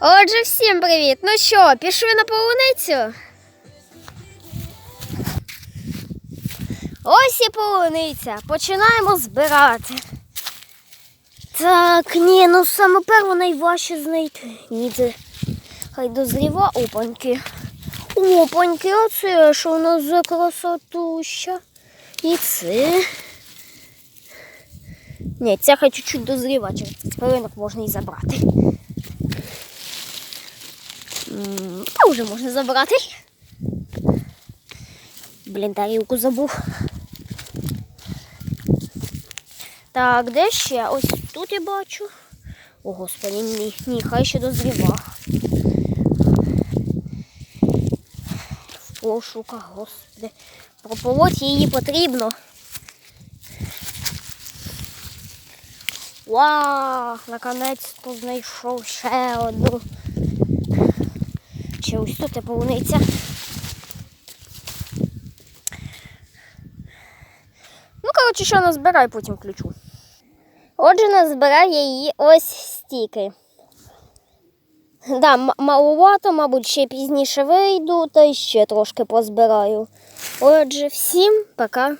Отже, всім привіт! Ну що, пішли на полуницю? Ось і полуниця. Починаємо збирати. Так, ні, ну саме перво найважче знайти. Ні, це хай дозріва опаньки. Опаньки, оце що у нас за красотуща. І це. Ні, ця хай чуть-чуть дозріва, через 30 хвилинок можна і забрати. Та вже можна забрати. Блін, тарілку забув. Так, де ще? Ось тут я бачу. О, господи, ні, ні, хай ще дозріва. В пошуках, господи. Прополоть її потрібно. Вау, наконець-то знайшов ще одну. Ще ось тут полуниця. Ну, коротше, що назбирай, потім включу. Отже, назбирав я її ось стільки. Да, м- малувато, мабуть, ще пізніше вийду, та ще трошки позбираю. Отже, всім пока.